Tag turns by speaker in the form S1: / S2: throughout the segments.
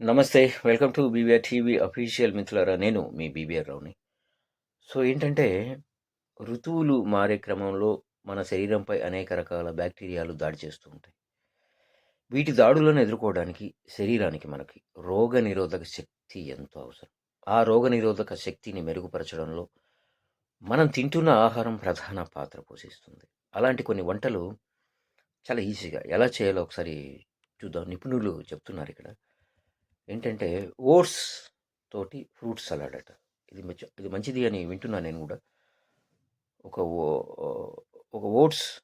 S1: నమస్తే welcome to BBR TV official మిత్రులారా నేను మీ బీబీఆర్ రావుని సో ఏంటంటే ఋతువులు మారే క్రమంలో మన శరీరంపై అనేక రకాల బ్యాక్టీరియాలు దాడి చేస్తూ ఉంటాయి. వీటి దాడులను ఎదుర్కోవడానికి శరీరానికి మనకి రోగ నిరోధక శక్తి ఎంతో అవసరం. ఆ రోగ నిరోధక శక్తిని మెరుగుపరచడంలో మనం తింటున్న ఆహారం ప్రధాన పాత్ర పోషిస్తుంది. అలాంటి కొన్ని వంటలు చాలా ఈజీగా ఎలా చేయాలో ఒకసారి చూద్దాం. నిపుణులు చెప్తున్నారు ఇక్కడ. ఏంటంటే ఓట్స్ తోటి ఫ్రూట్ సలాడ్ అట ఇది మంచి ఇది మంచిది అని వింటున్నాను నేను కూడా. ఒక ఓ- ఒక ఓట్స్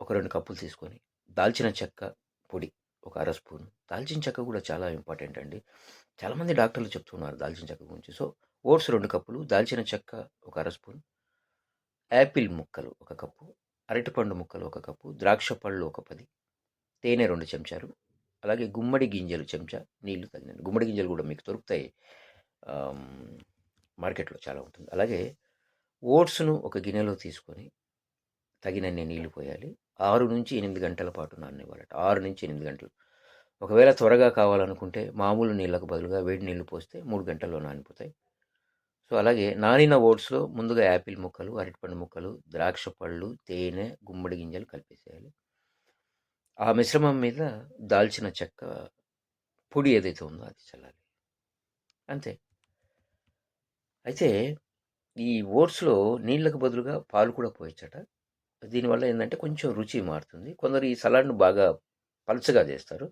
S1: ఒక రెండు కప్పులు తీసుకొని దాల్చిన చెక్క పొడి ఒక అర స్పూన్. దాల్చిన చెక్క కూడా చాలా ఇంపార్టెంట్ అండి. చాలామంది డాక్టర్లు చెప్తున్నారు దాల్చిన చెక్క గురించి. సో ఓట్స్ రెండు కప్పులు దాల్చిన చెక్క ఒక అర స్పూన్ యాపిల్ ముక్కలు ఒక కప్పు అరటిపండు ముక్కలు ఒక కప్పు ద్రాక్ష పళ్ళు ఒక పది తేనె రెండు చెంచాలు అలాగే గుమ్మడి గింజలు చెంచా నీళ్ళు తగినండి గుమ్మడి గింజలు కూడా మీకు దొరుకుతాయి. మార్కెట్లో చాలా ఉంటుంది. అలాగే ఓట్స్ను ఒక గిన్నెలో తీసుకొని తగినన్ని నీళ్ళు పోయాలి. ఆరు నుంచి ఎనిమిది గంటల పాటు నాననివ్వాలట. ఆరు నుంచి ఎనిమిది గంటలు. ఒకవేళ త్వరగా కావాలనుకుంటే మామూలు నీళ్ళకు బదులుగా వేడి నీళ్ళు పోస్తే మూడు గంటల్లో నానిపోతాయి. సో అలాగే నానిన ఓట్స్లో ముందుగా యాపిల్ ముక్కలు అరటిపండు ముక్కలు ద్రాక్ష పళ్ళు తేనె గుమ్మడి గింజలు కలిపేసేయాలి. ఆ మిశ్రమం మీద దాల్చిన చెక్క పొడి ఏదైతే ఉందో అది చల్లాలి. అంతే. అయితే ఈ ఓట్స్లో నీళ్ళకు బదులుగా పాలు కూడా పోయచ్చట. దీనివల్ల ఏంటంటే కొంచెం రుచి మారుతుంది. కొందరు ఈ సలాడ్ను బాగా పలుచగా చేస్తారు.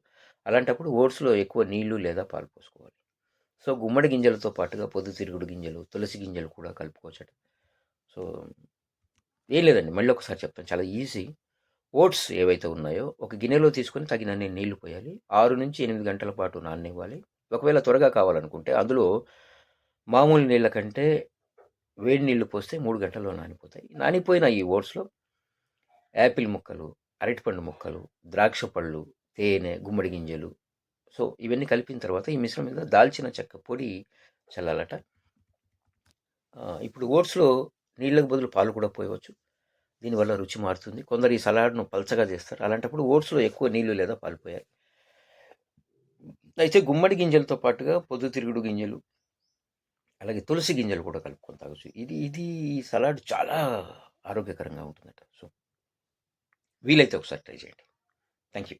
S1: అలాంటప్పుడు ఓట్స్లో ఎక్కువ నీళ్ళు లేదా పాలు పోసుకోవాలి. సో గుమ్మడి గింజలతో పాటుగా పొద్దుతిరుగుడు గింజలు తులసి గింజలు కూడా కలుపుకోవచ్చట. సో ఏం లేదండి. మళ్ళీ ఒకసారి చెప్తాను. చాలా ఈజీ. ఓట్స్ ఏవైతే ఉన్నాయో ఒక గిన్నెలో తీసుకొని తగినన్ని నీళ్ళు పోయాలి. ఆరు నుంచి ఎనిమిది గంటల పాటు నాననివ్వాలి. ఒకవేళ త్వరగా కావాలనుకుంటే అందులో మామూలు నీళ్ళ కంటే వేడి నీళ్ళు పోస్తే మూడు గంటల్లో నానిపోతాయి. నానిపోయిన ఈ ఓట్స్లో యాపిల్ ముక్కలు అరటిపండు ముక్కలు ద్రాక్ష పళ్ళు తేనె గుమ్మడి గింజలు. సో ఇవన్నీ కలిపిన తర్వాత ఈ మిశ్రమం మీద దాల్చిన చెక్క పొడి చల్లాలట. ఇప్పుడు ఓట్స్లో నీళ్ళకు బదులు పాలు కూడా పోయవచ్చు. దీనివల్ల రుచి మారుతుంది. కొందరు ఈ సలాడ్ను పల్చగా చేస్తారు. అలాంటప్పుడు ఓట్స్లో ఎక్కువ నీళ్ళు లేదా పాలిపోయాయి అయితే గుమ్మడి గింజలతో పాటుగా పొద్దుతిరుగుడు గింజలు అలాగే తులసి గింజలు కూడా కలుపుకొని తాగొచ్చు. ఇది ఇది ఈ సలాడ్ చాలా ఆరోగ్యకరంగా ఉంటుందట. సో వీలైతే ఒకసారి ట్రై చేయండి. Thank you